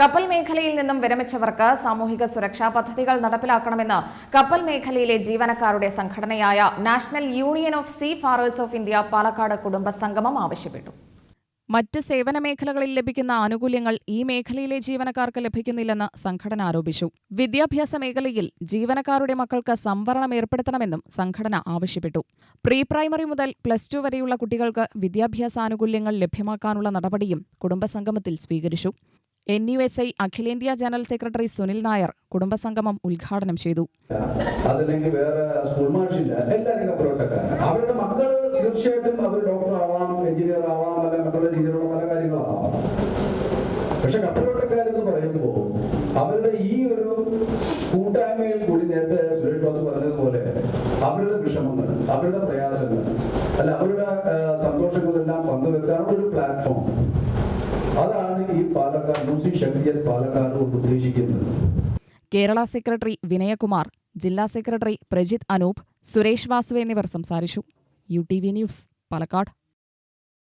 കപ്പൽ മേഖലയിൽ നിന്നും വിരമിച്ചവർക്ക് സാമൂഹിക സുരക്ഷാ പദ്ധതികൾ നടപ്പിലാക്കണമെന്ന് കപ്പൽ മേഖലയിലെ ജീവനക്കാരുടെ സംഘടനയായ national union of seafarers of India Palakkad കുടുംബ സംഗമം ആവശ്യപ്പെട്ടു. മറ്റ് സേവന മേഖലകളിൽ ലഭിക്കുന്ന ആനുകൂല്യങ്ങൾ ഈ മേഖലയിലെ ജീവനക്കാർക്ക് ലഭിക്കുന്നില്ലെന്ന് സംഘടന ആരോപിച്ചു. വിദ്യാഭ്യാസ മേഖലയിൽ ജീവനക്കാരുടെ മക്കൾക്ക് സംവരണം ഏർപ്പെടുത്തണമെന്നും സംഘടന ആവശ്യപ്പെട്ടു. പ്രീ പ്രൈമറി മുതൽ പ്ലസ് ടു വരെയുള്ള കുട്ടികൾക്ക് വിദ്യാഭ്യാസ ആനുകൂല്യങ്ങൾ ലഭ്യമാക്കാനുള്ള നടപടിയും കുടുംബസംഗമത്തിൽ സ്വീകരിച്ചു. എൻ യു എസ് ഐ അഖിലേന്ത്യാ ജനറൽ സെക്രട്ടറി സുനിൽ നായർ കുടുംബസംഗമം ഉദ്ഘാടനം ചെയ്തു. വേറെ സ്കൂൾ മാഷില്ല അവരുടെ മക്കൾ അവർ ഡോക്ടർ ആവാം എഞ്ചിനീയർ ആവാം പക്ഷെ അവരുടെ ഈ ഒരു കൂട്ടായ്മയിൽ കൂടി നേരത്തെ സുരേഷ് ബാബു പറഞ്ഞതുപോലെ അവരുടെ വിഷമങ്ങൾ അവരുടെ പ്രയാസങ്ങൾ അല്ല അവരുടെ സന്തോഷങ്ങളെല്ലാം പങ്കുവെക്കാനുള്ള ഒരു പ്ലാറ്റ്ഫോം ഈ പാലക്കാട് പാലക്കാട് ഉദ്ദേശിക്കുന്നത്. കേരള സെക്രട്ടറി വിനയകുമാർ ജില്ലാ സെക്രട്ടറി പ്രജിത് അനൂപ് സുരേഷ് വാസു എന്നിവർ സംസാരിച്ചു. U T V news Palakkad.